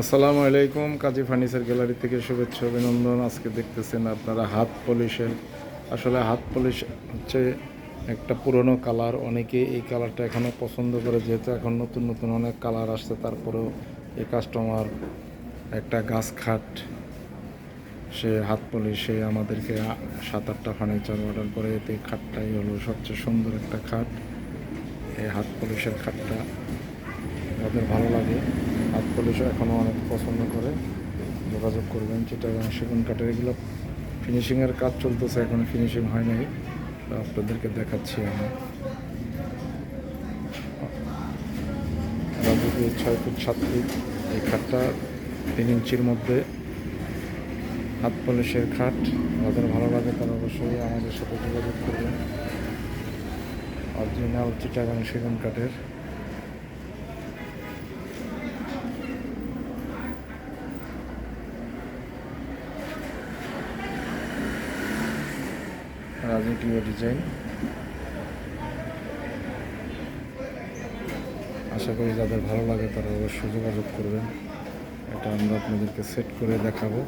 আসসালামু আলাইকুম, কাজী furniture gallery থেকে শুভেচ্ছা, অভিনন্দন। আজকে দেখতেছেন আপনারা হাত পলিশের। আসলে হাত পলিশ হচ্ছে একটা পুরনো কালার। অনেকে এই কালারটা এখনও পছন্দ করে, যেহেতু এখন নতুন নতুন অনেক কালার আসছে। তারপরেও এই কাস্টমার একটা গাছ খাট, সে হাত পলিশে আমাদেরকে সাত আটটা ফার্নিচার অর্ডার করে। এতে খাটটাই হলো সবচেয়ে সুন্দর একটা খাট। এই হাত পলিশের খাটটা যাদের ভালো লাগে। হাত পলিশও এখনও অনেক পছন্দ করে। যোগাযোগ করবেন যেটা সেগুন কাঠের। এগুলো ফিনিশিংয়ের কাজ চলতেছে এখন ফিনিশিং হয় নাই। তো আপনাদেরকে দেখাচ্ছি আমি। ছয় ফুট সাত ফিট। এই খাটটা তিন ইঞ্চির মধ্যে। হাত পলিশের খাট। যাদের ভালো লাগে তারা অবশ্যই আমাদের সাথে যোগাযোগ করবেন। অরিজিনাল চিটাগাং সেগুন কাঠের। রাজকীয় ডিজাইন। আশা করি যাদের ভালো লাগে তারা অবশ্যই যোগাযোগ করবেন। এটা আমরা আপনাদেরকে সেট করে দেখাবো।